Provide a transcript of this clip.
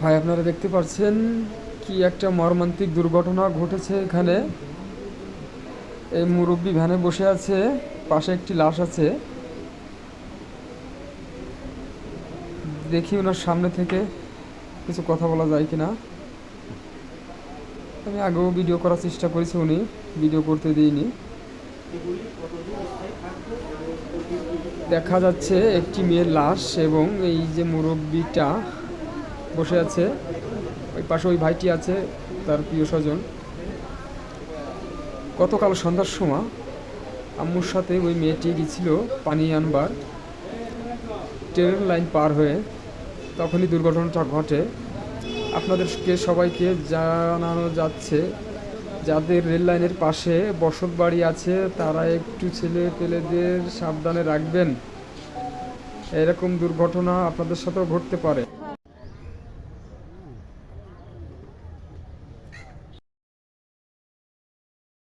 ভাই, আপনারা দেখতে পাচ্ছেন কি একটা মর্মান্তিক দুর্ঘটনা ঘটেছে এখানে। এই মুরব্বী ভ্যানে বসে আছে, পাশে একটি লাশ আছে। দেখি ওনার সামনে থেকে কিছু কথা বলা যায় কিনা। আমি আগেও ভিডিও করার চেষ্টা করেছি উনি, ভিডিও করতে দিইনি। দেখা যাচ্ছে একটি মেয়ের লাশ এবং এই যে মুরব্বিটা বসে আছে। ওই পাশে ওই ভাইটি আছে, তার প্রিয় স্বজন। গতকাল সন্ধ্যার সময় আম্মুর সাথে ওই মেয়েটি গেছিল পানি আনবার। ট্রেন লাইন পার হয়ে তখনই দুর্ঘটনাটা ঘটে। আপনাদেরকে সবাইকে জানানো যাচ্ছে, যাদের রেল লাইনের পাশে বসত বাড়ি আছে, তারা একটু ছেলে পেলেদের সাবধানে রাখবেন। এরকম দুর্ঘটনা আপনাদের সাথেও ঘটতে পারে।